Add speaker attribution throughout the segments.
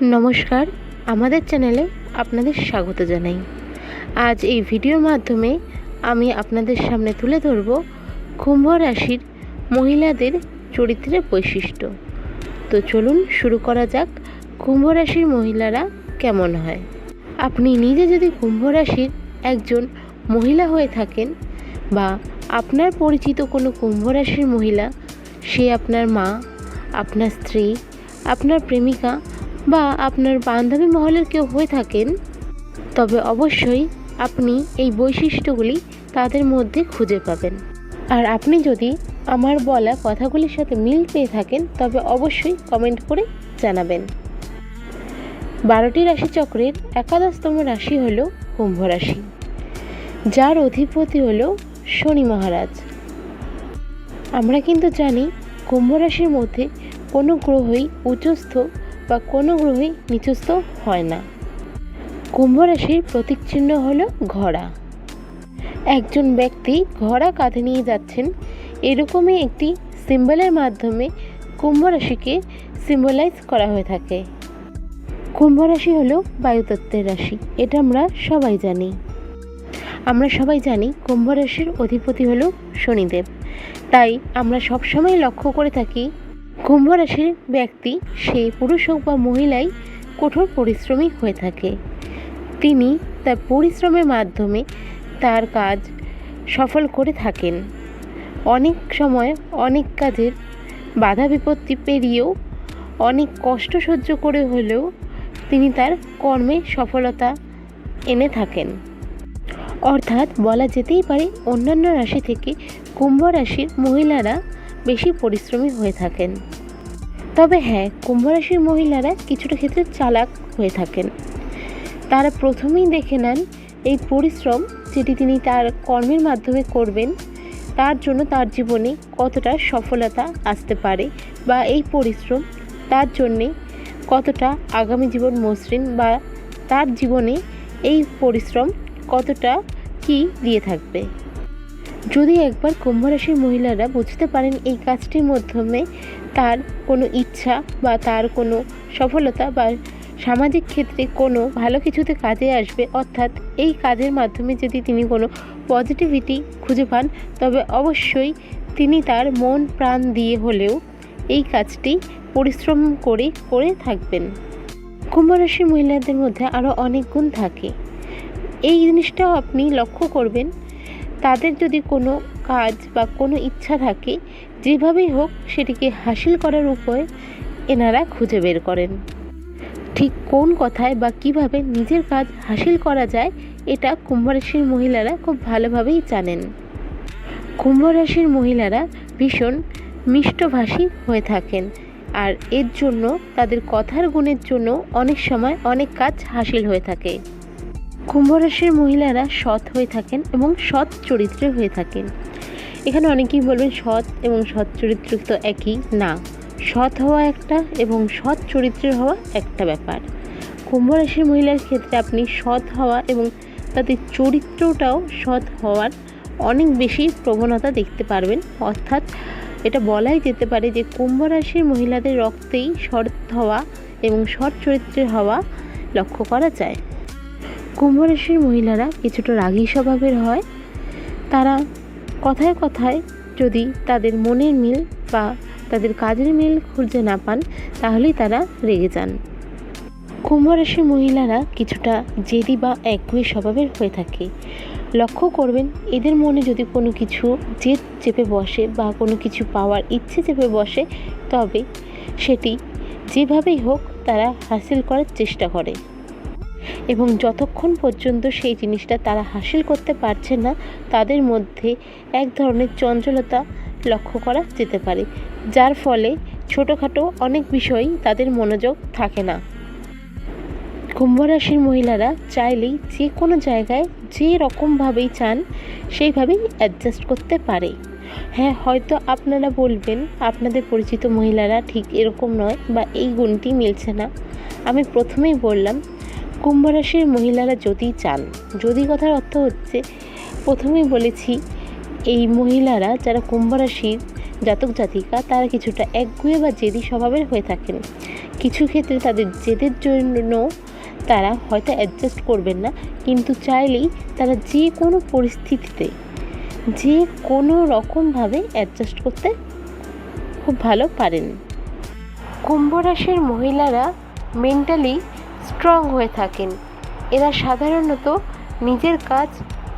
Speaker 1: নমস্কার, আমাদের চ্যানেলে আপনাদের স্বাগত জানাই। আজ এই ভিডিওর মাধ্যমে আমি আপনাদের সামনে তুলে ধরব কুম্ভ রাশির মহিলাদের চরিত্রের বৈশিষ্ট্য। তো চলুন শুরু করা যাক, কুম্ভ রাশির মহিলারা কেমন হয়? আপনি নিজে যদি কুম্ভ রাশির একজন মহিলা হয়ে থাকেন বা আপনার পরিচিত কোনো কুম্ভ রাশির মহিলা, সে আপনার মা, আপনার স্ত্রী, আপনার প্রেমিকা বা আপনার বান্ধবী মহলের কেউ হয়ে থাকেন, তবে অবশ্যই আপনি এই বৈশিষ্ট্যগুলি তাদের মধ্যে খুঁজে পাবেন। আর আপনি যদি আমার বলা কথাগুলির সাথে মিল পেয়ে থাকেন, তবে অবশ্যই কমেন্ট করে জানাবেন। বারোটি রাশিচক্রের একাদশতম রাশি হল কুম্ভ রাশি, যার অধিপতি হল শনি মহারাজ। আমরা কিন্তু জানি কুম্ভ রাশির মধ্যে কোনো গ্রহই উচ্চস্থ বা কোনো গ্রহই নিচস্থ হয় না। কুম্ভ রাশির প্রতীক চিহ্ন হল ঘোড়া। একজন ব্যক্তি ঘোড়া কাঁধে নিয়ে যাচ্ছেন, এরকমই একটি সিম্বলের মাধ্যমে কুম্ভ রাশিকে সিম্বলাইজ করা হয়ে থাকে। কুম্ভ রাশি হলো বায়ুতত্ত্বের রাশি, এটা আমরা সবাই জানি। আমরা সবাই জানি কুম্ভ রাশির অধিপতি হলো শনিদেব। তাই আমরা সবসময় লক্ষ্য করে থাকি কুম্ভ রাশির ব্যক্তি, সে পুরুষ হোক বা মহিলাই, কঠোর পরিশ্রমী হয়ে থাকে। তিনি তার পরিশ্রমের মাধ্যমে তার কাজ সফল করে থাকেন। অনেক সময় অনেক কাজের বাধা বিপত্তি পেরিয়েও অনেক কষ্ট সহ্য করে হলেও তিনি তার কর্মে সফলতা এনে থাকেন। অর্থাৎ বলা যেতেই পারে অন্যান্য রাশি থেকে কুম্ভ রাশির মহিলারা বেশি পরিশ্রমী হয়ে থাকেন। তবে হ্যাঁ কুম্ভ রাশির মহিলারা কিছুটা ক্ষেত্রে চালাক হয়ে থাকেন। তারা প্রথমেই দেখে নেন এই পরিশ্রম যেটি তিনি তার কর্মের মাধ্যমে করবেন, তার জন্য তার জীবনে কতটা সফলতা আসতে পারে বা এই পরিশ্রম তার জন্যে কতটা আগামী জীবন মসৃণ বা তার জীবনে এই পরিশ্রম কতটা কি দিয়ে থাকবে। যদি একবার কুম্ভ রাশির মহিলারা বুঝতে পারেন এই কাজটির মাধ্যমে তার কোনো ইচ্ছা বা তার কোনো সফলতা বা সামাজিক ক্ষেত্রে কোনো ভালো কিছুতে কাজে আসবে, অর্থাৎ এই কাজের মাধ্যমে যদি তিনি কোনো পজিটিভিটি খুঁজে পান, তবে অবশ্যই তিনি তার মন প্রাণ দিয়ে হলেও এই কাজটি পরিশ্রম করে করে থাকবেন। কুম্ভ রাশির মহিলাদের মধ্যে আরও অনেক গুণ থাকে। এই জিনিসটাও আপনি লক্ষ্য করবেন তাদের যদি কোনো কাজ বা কোনো ইচ্ছা থাকে, যেভাবেই হোক সেটিকে হাসিল করার উপায় এনারা খুঁজে বের করেন। ঠিক কোন কথায় বা কীভাবে নিজের কাজ হাসিল করা যায়, এটা কুম্ভ রাশির মহিলারা খুব ভালোভাবেই জানেন। কুম্ভ রাশির মহিলারা ভীষণ মিষ্টভাষী হয়ে থাকেন আর এর জন্য তাদের কথার গুণের জন্য অনেক সময় অনেক কাজ হাসিল হয়ে থাকে। কুম্ভ রাশির মহিলারা সৎ হয়ে থাকেন এবং সৎ চরিত্রে হয়ে থাকেন। এখানে অনেকেই বলবেন সৎ এবং সৎ চরিত্র তো একই। না, সৎ হওয়া একটা এবং সৎ চরিত্রের হওয়া একটা ব্যাপার। কুম্ভ রাশির মহিলার ক্ষেত্রে আপনি সৎ হওয়া এবং তাদের চরিত্রটাও সৎ হওয়ার অনেক বেশি প্রবণতা দেখতে পারবেন। অর্থাৎ এটা বলাই যেতে পারে যে কুম্ভ রাশির মহিলাদের রক্তেই সৎ হওয়া এবং সৎ চরিত্রের হওয়া লক্ষ্য করা যায়। কুম্ভ রাশির মহিলারা কিছুটা রাগী স্বভাবের হয়। তারা কথায় কথায় যদি তাদের মনের মিল বা তাদের কাজের মিল খুঁজে না পান, তাহলেই তারা রেগে যান। কুম্ভ রাশির মহিলারা কিছুটা জেদি বা একগুয়ে স্বভাবের হয়ে থাকে। লক্ষ্য করবেন, এদের মনে যদি কোনো কিছু জেদ চেপে বসে বা কোনো কিছু পাওয়ার ইচ্ছে চেপে বসে, তবে সেটি যেভাবেই হোক তারা হাসিল করার চেষ্টা করে। এবং যতক্ষণ পর্যন্ত সেই জিনিসটা তারা হাসিল করতে পারছে না, তাদের মধ্যে এক ধরনের চঞ্চলতা লক্ষ্য করা যেতে পারে, যার ফলে ছোটোখাটো অনেক বিষয়ই তাদের মনোযোগ থাকে না। কুম্ভ রাশির মহিলারা চাইলেই যে কোনো জায়গায় যে রকমভাবেই চান, সেইভাবেই অ্যাডজাস্ট করতে পারে। হ্যাঁ হয়তো আপনারা বলবেন, আপনাদের পরিচিত মহিলারা ঠিক এরকম নয় বা এই গুণটি মিলছে না। আমি প্রথমেই বললাম কুম্ভ রাশির মহিলারা যদি চান, যদি কথার অর্থ হচ্ছে, প্রথমেই বলেছি, এই মহিলারা যারা কুম্ভ রাশির জাতক জাতিকা, তারা কিছুটা একগুয়ে বা জেদি স্বভাবের হয়ে থাকেন। কিছু ক্ষেত্রে তাদের জেদের জন্য তারা হয়তো অ্যাডজাস্ট করবেন না, কিন্তু চাইলেই তারা যে কোনো পরিস্থিতিতে, যে কোনো রকমভাবে অ্যাডজাস্ট করতে খুব ভালো পারেন। কুম্ভ রাশির মহিলারা মেন্টালি স্ট্রং হয়ে থাকেন। এরা সাধারণত নিজের কাজ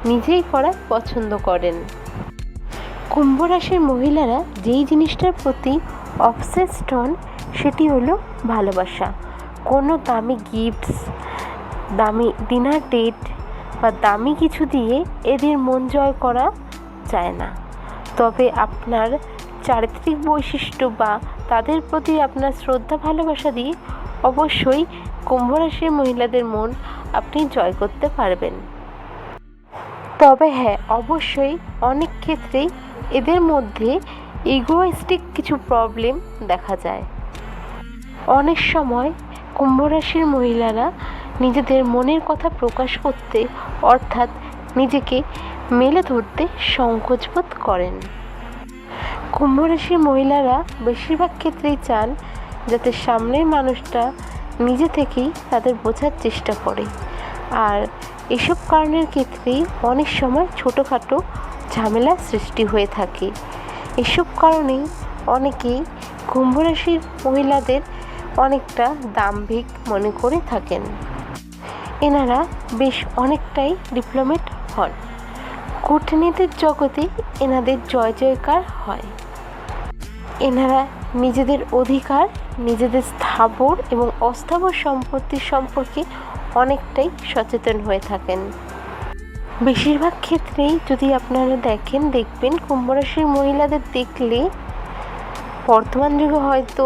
Speaker 1: নিজেই করা পছন্দ করেন। কুম্ভ রাশির মহিলারা যেই জিনিসটার প্রতি অবসেসড হন, সেটি হলো ভালোবাসা। কোনো দামি গিফটস দামি ডিনার ডেট বা দামি কিছু দিয়ে এদের মন জয় করা যায় না। তবে আপনার চারিত্রিক বৈশিষ্ট্য বা তাদের প্রতি আপনার শ্রদ্ধা ভালোবাসা দিয়ে অবশ্যই কুম্ভ রাশির মহিলাদের মন আপনি জয় করতে পারবেন। তবে হ্যাঁ অবশ্যই অনেক ক্ষেত্রেই এদের মধ্যে ইগোয়েস্টিক কিছু প্রবলেম দেখা যায়। অনেক সময় কুম্ভ রাশির মহিলারা নিজেদের মনের কথা প্রকাশ করতে, অর্থাৎ নিজেকে মেলে ধরতে সংকোচবোধ করেন। কুম্ভ রাশির মহিলারা বেশিরভাগ ক্ষেত্রেই চান যাতে সামনের মানুষটা নিজে থেকেই তাদের বোঝার চেষ্টা করে। আর এসব কারণের ক্ষেত্রেই অনেক সময় ছোটোখাটো ঝামেলা সৃষ্টি হয়ে থাকে। এসব কারণেই অনেকেই কুম্ভ রাশির মহিলাদের অনেকটা দাম্ভিক মনে করে থাকেন। এনারা বেশ অনেকটাই ডিপ্লোমেট হন। কূটনীতির জগতে এনাদের জয় জয়কার হয়। এনারা নিজেদের অধিকার নিজেদের স্থাবর এবং অস্থাবর সম্পত্তির সম্পর্কে অনেকটাই সচেতন হয়ে থাকেন। বেশিরভাগ ক্ষেত্রেই যদি আপনারা দেখেন, দেখবেন কুম্ভ রাশির মহিলাদের দেখলে বর্তমান যুগে হয়তো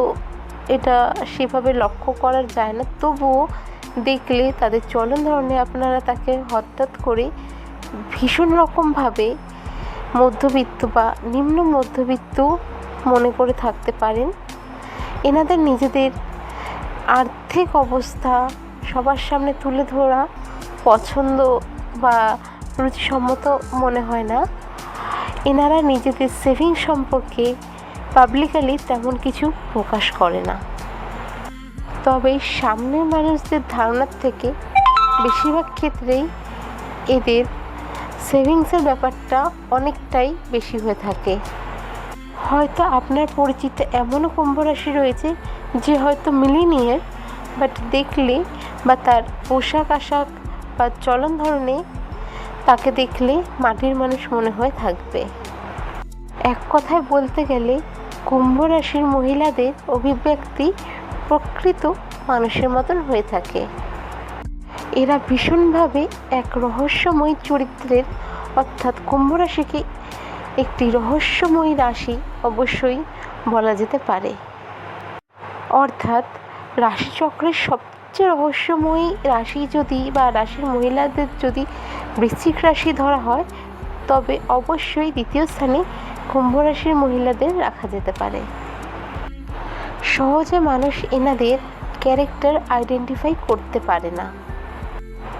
Speaker 1: এটা সেভাবে লক্ষ্য করা যায় না। তবুও দেখলে তাদের চলন ধরনে আপনারা তাকে হঠাৎ করে ভীষণ রকমভাবে মধ্যবিত্ত বা নিম্ন মধ্যবিত্ত মনে করে থাকতে পারেন। এনাদের নিজেদের আর্থিক অবস্থা, সবার সামনে তুলে ধরা পছন্দ বা রুচিসম্মত মনে হয় না। এনারা নিজেদের সেভিং সম্পর্কে পাবলিকালি তেমন কিছু প্রকাশ করে না। তবে সামনের মানুষদের ধারণার থেকে বেশিরভাগ ক্ষেত্রেই এদের সেভিংসের ব্যাপারটা অনেকটাই বেশি হয়ে থাকে। হয়তো আপনার পরিচিত এমনও কুম্ভ রাশি রয়েছে যে হয়তো মিলিনিয়ার বাট দেখলে বা তার পোশাক আশাক বা চলন ধরনে তাকে দেখলে মাটির মানুষ মনে হয়ে থাকবে। এক কথায় বলতে গেলে কুম্ভ রাশির মহিলাদের অভিব্যক্তি প্রকৃত মানুষের মতন হয়ে থাকে। এরা ভীষণভাবে এক রহস্যময় চরিত্রের অর্থাৎ কুম্ভ রাশিকে একটি রহস্যময়ী রাশি অবশ্যই বলা যেতে পারে। অর্থাৎ রাশিচক্রের সবচেয়ে রহস্যময়ী রাশি যদি বা রাশির মহিলাদের যদি বৃশ্চিক রাশি ধরা হয়, তবে অবশ্যই দ্বিতীয় স্থানে কুম্ভ রাশির মহিলাদের রাখা যেতে পারে। সহজে মানুষ এনাদের ক্যারেক্টার আইডেন্টিফাই করতে পারে না।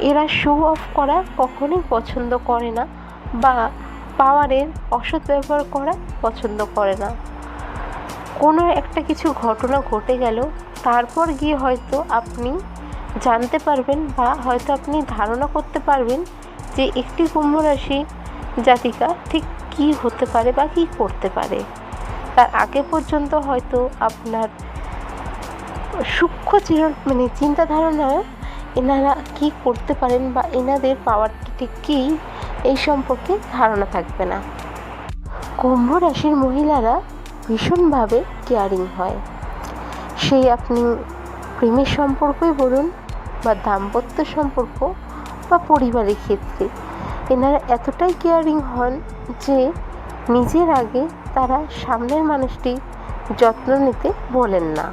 Speaker 1: এরা শো অফ করা কখনোই পছন্দ করে না বা পাওয়ারের অসৎ ব্যবহার করা পছন্দ করে না। কোনো একটা কিছু ঘটনা ঘটে গেল, তারপর গিয়ে হয়তো আপনি জানতে পারবেন বা হয়তো আপনি ধারণা করতে পারবেন যে একটি কুম্ভ রাশি জাতিকা ঠিক কী হতে পারে বা কী করতে পারে। তার আগে পর্যন্ত হয়তো আপনার সূক্ষ্ম মানে চিন্তা ধারণা এনারা কী করতে পারেন বা এনাদের পাওয়ারটি ঠিক কী এই সম্পর্কে ধারণা থাকবে না। কুম্ভ রাশির মহিলারা ভীষণভাবে কেয়ারিং হয়। সেই আপনি প্রেমের সম্পর্কই বলুন বা দাম্পত্য সম্পর্ক বা পরিবারের ক্ষেত্রে, এনারা এতটাই কেয়ারিং হন যে নিজের আগে তারা সামনের মানুষটি যত্ন নিতে বলেন না।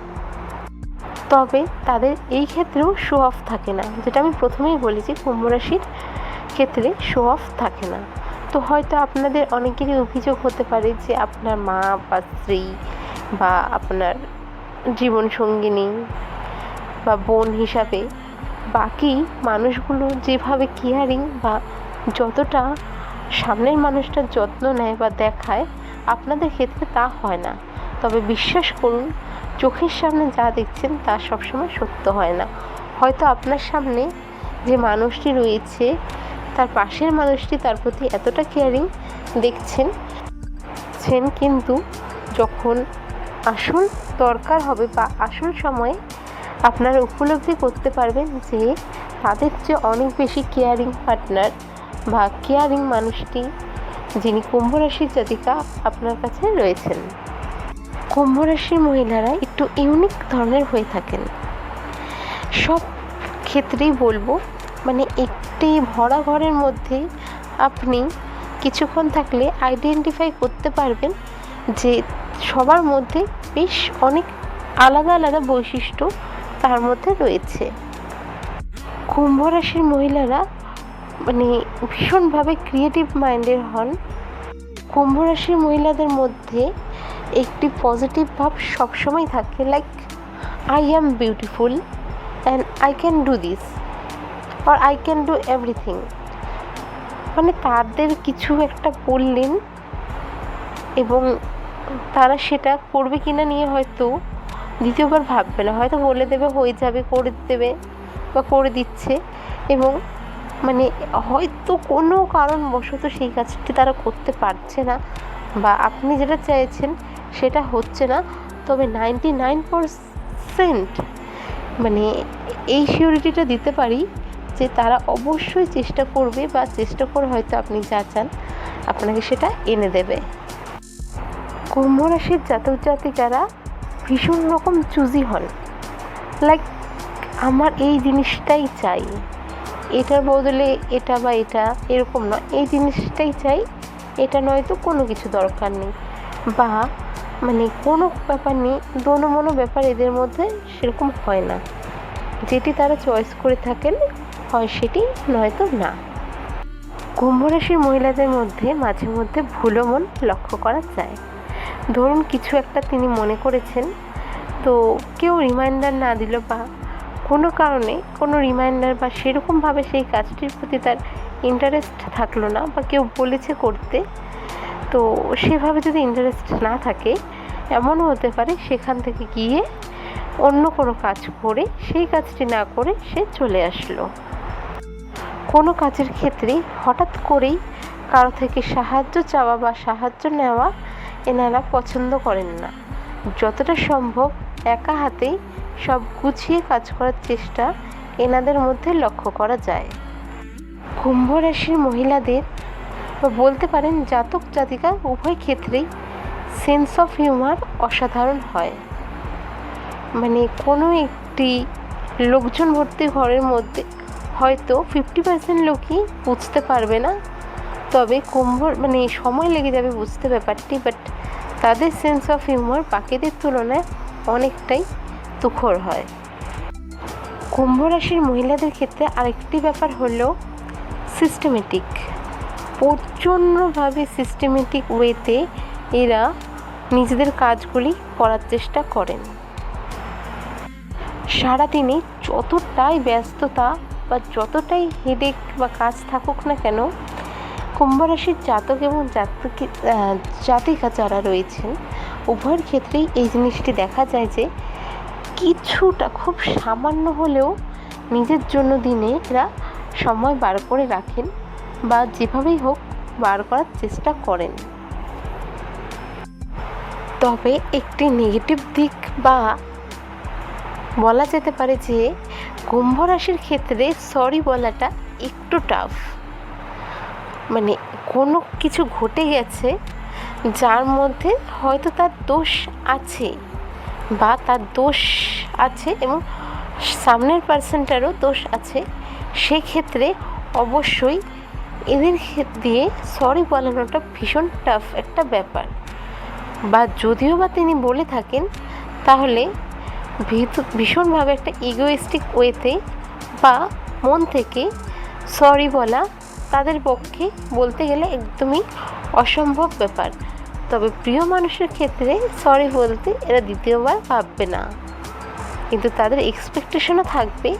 Speaker 1: তবে তাদের এই ক্ষেত্রেও শো অফ থাকে না, যেটা আমি প্রথমেই বলেছি কুম্ভ রাশির ক্ষেত্রে শো অফ থাকে না। তো হয়তো আপনাদের অনেকেরই অভিযোগ হতে পারে যে আপনার মা বা স্ত্রী বা আপনার জীবনসঙ্গিনী বা বোন হিসাবে বাকি মানুষগুলো যেভাবে কেয়ারিং বা যতটা সামনের মানুষটার যত্ন নেয় বা দেখায়, আপনাদের ক্ষেত্রে তা হয় না। তবে বিশ্বাস করুন, চোখের সামনে যা দেখছেন তা সবসময় সত্য হয় না। হয়তো আপনার সামনে যে মানুষটি রয়েছে তার পাশের মানুষটি তার প্রতি এতটা কেয়ারিং দেখছেন, ছেন কিন্তু যখন আসল দরকার হবে বা আসল সময়ে আপনারা উপলব্ধি করতে পারবেন যে তাদের যে অনেক বেশি কেয়ারিং পার্টনার বা কেয়ারিং মানুষটি যিনি কুম্ভ রাশির জাতিকা আপনার কাছে রয়েছেন। কুম্ভ রাশির মহিলারা একটু ইউনিক ধরনের হয়ে থাকেন। সব ক্ষেত্রেই বলব মানে একটি ভরা ঘরের মধ্যে আপনি কিছুক্ষণ থাকলে আইডেন্টিফাই করতে পারবেন যে সবার মধ্যে বেশ অনেক আলাদা আলাদা বৈশিষ্ট্য তার মধ্যে রয়েছে। কুম্ভ রাশির মহিলারা মানে ভীষণভাবে ক্রিয়েটিভ মাইন্ডের হন। কুম্ভ রাশির মহিলাদের মধ্যে একটি পজিটিভ ভাব সবসময় থাকে like I am beautiful and I can do this or I can do everything মানে তাদের কিছু একটা বললেন এবং তারা সেটা করবে কিনা নিয়ে হয়তো দ্বিতীয়বার ভাববে না। হয়তো বলে দেবে, হয়ে যাবে, করে দেবে বা করে দিচ্ছে এবং মানে হয়তো কোনো কারণবশত সেই কাজটি তারা করতে পারছে না বা আপনি যেটা চাইছেন সেটা হচ্ছে না। তবে নাইনটি নাইন পারসেন্ট মানে এই সিওরিটিটা দিতে পারি যে তারা অবশ্যই চেষ্টা করবে বা চেষ্টা করে হয়তো আপনি যা চান, আপনাকে সেটা এনে দেবে। কুম্ভ রাশির জাতক জাতিকারা ভীষণ রকম চুজি হন। লাইক আমার এই জিনিসটাই চাই। এটার বদলে এটা বা এটা এরকম নয়। এই জিনিসটাই চাই, এটা নয়তো কোনো কিছু দরকার নেই। বা মানে কোনো ব্যাপার নেই, দোনো মনো ব্যাপার এদের মধ্যে সেরকম হয় না। যেটি তারা চয়েস করে থাকেন হয় সেটি নয়তো না। কুম্ভ রাশির মহিলাদের মধ্যে মাঝে মধ্যে ভুলো মন লক্ষ্য করা যায়। ধরুন কিছু একটা তিনি মনে করেছেন, তো কেউ রিমাইন্ডার না দিল বা কোনো কারণে কোনো রিমাইন্ডার বা সেরকমভাবে সেই কাজটির প্রতি তার ইন্টারেস্ট থাকল না বা কেউ বলেছে করতে, তো সেভাবে যদি ইন্টারেস্ট না থাকে, এমনও হতে পারে সেখান থেকে গিয়ে অন্য কোনো কাজ করে, সেই কাজটি না করে সে চলে আসলো। কোনো কাজের ক্ষেত্রে হঠাৎ করেই কারও থেকে সাহায্য চাওয়া বা সাহায্য নেওয়া এনারা পছন্দ করেন না। যতটা সম্ভব একা হাতেই সব গুছিয়ে কাজ করার চেষ্টা এনাদের মধ্যে লক্ষ্য করা যায়। কুম্ভ রাশির মহিলাদের বলতে পারেন জাতক জাতিকা উভয় ক্ষেত্রেই সেন্স অফ হিউমার অসাধারণ হয়। মানে কোনো একটি লোকজন ভর্তি ঘরের মধ্যে হয়তো ফিফটি পার্সেন্ট লোকই বুঝতে পারবে না। তবে কুম্ভ মানে সময় লেগে যাবে বুঝতে ব্যাপারটি বাট তাদের সেন্স অফ হিউমার বাকিদের তুলনায় অনেকটাই তুখর হয়। কুম্ভ রাশির মহিলাদের ক্ষেত্রে আরেকটি ব্যাপার হলো সিস্টেমেটিক প্রচণ্ডভাবে সিস্টেমেটিক ওয়েতে এরা নিজেদের কাজগুলি করার চেষ্টা করেন। সারাদিনে যতটাই ব্যস্ততা বা যতটাই হেডেক বা কাজ থাকুক না কেন, কুম্ভ রাশির জাতক এবং জাতকি জাতিকা যারা রয়েছেন, উভয়ের ক্ষেত্রেই এই জিনিসটি দেখা যায় যে কিছুটা খুব সামান্য হলেও নিজের জন্য দিনে এরা সময় বার করে রাখেন বা যেভাবেই হোক বার করার চেষ্টা করেন। তবে একটি নেগেটিভ দিক বা বলা যেতে পারে যে কুম্ভ রাশির ক্ষেত্রে সরি বলাটা একটু টাফ মানে কোনো কিছু ঘটে গেছে যার মধ্যে হয়তো তার দোষ আছে বা তার দোষ আছে এবং সামনের পার্সনটারও দোষ আছে, সেক্ষেত্রে অবশ্যই এদের দিয়ে সরি বলানোটা ভীষণ টাফ একটা ব্যাপার। বা যদিও বা তিনি বলে থাকেন, তাহলে ভীষণভাবে একটা ইগোয়েস্টিক ওয়েতে বা মন থেকে সরি বলা তাদের পক্ষে বলতে গেলে একদমই অসম্ভব ব্যাপার। তবে প্রিয় মানুষের ক্ষেত্রে সরি বলতে এরা দ্বিতীয়বার ভাববে না। কিন্তু তাদের এক্সপেকটেশনও থাকবে।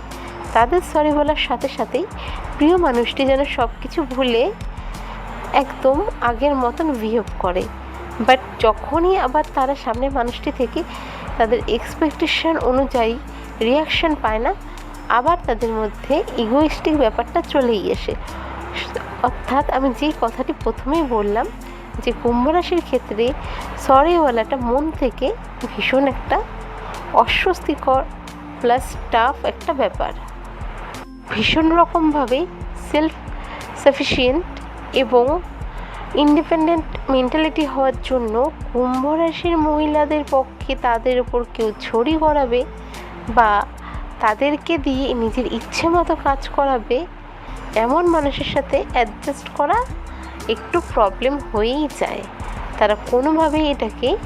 Speaker 1: তাদের সরি বলার সাথে সাথেই প্রিয় মানুষটি যেন সব কিছু ভুলে একদম আগের মতন বিহেভ করে। বাট যখনই আবার তারা সামনের মানুষটি থেকে তাদের এক্সপেকটেশন অনুযায়ী রিয়াকশান পায় না, আবার তাদের মধ্যে ইগোইস্টিক ব্যাপারটা চলেই আসে। অর্থাৎ আমি যেই কথাটি প্রথমেই বললাম যে কুম্ভ রাশির ক্ষেত্রে সরিওয়ালাটা মন থেকে ভীষণ একটা অস্বস্তিকর প্লাস টাফ একটা ব্যাপার। ভীষণ রকমভাবে সেলফ সাফিসিয়েন্ট এবং ইন্ডিপেন্ডেন্ট মেন্টালিটি হওয়ার জন্য কুম্ভ রাশির মহিলাদের পক্ষে তাদের ওপর কেউ ছড়ি করাবে বা তাদেরকে দিয়ে নিজের ইচ্ছে মতো কাজ করাবে, এমন মানুষের সাথে অ্যাডজাস্ট করা একটু প্রবলেম হয়েই যায়। তারা কোনোভাবেই এটাকে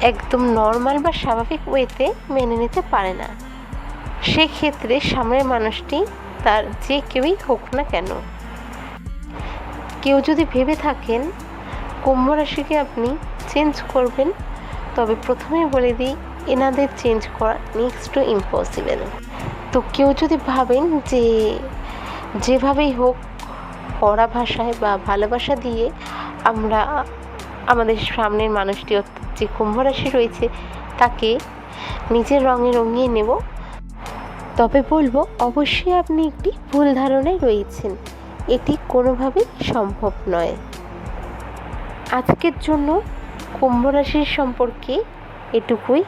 Speaker 1: একদম নর্মাল বা স্বাভাবিক ওয়েতে মেনে নিতে পারে না। সেক্ষেত্রে সামনের মানুষটি তার যে কেউই হোক না কেন কেউ যদি ভেবে থাকেন কুম্ভ রাশিকে আপনি চেঞ্জ করবেন, তবে প্রথমেই বলে দিই, এনাদের চেঞ্জ করা নেক্সট টু ইম্পসিবল তো কেউ যদি ভাবেন যে যেভাবেই হোক, কড়া ভাষায় বা ভালোবাসা দিয়ে আমরা আমাদের সামনের মানুষটি যে কুম্ভ রাশি রয়েছে, তাকে নিজের রঙে রঙিয়ে নেব। তবে বলব, অবশ্যই আপনি একটি ভুল ধারণায় রয়েছেন। এটি কোনোভাবেই সম্ভব নয়। আজকের জন্য কুম্ভ রাশির সম্পর্কে এটুকুই।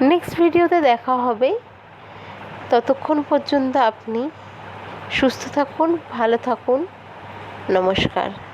Speaker 1: নেক্সট ভিডিওতে দেখা হবে। ততক্ষণ পর্যন্ত আপনি সুস্থ থাকুন, ভালো থাকুন। নমস্কার।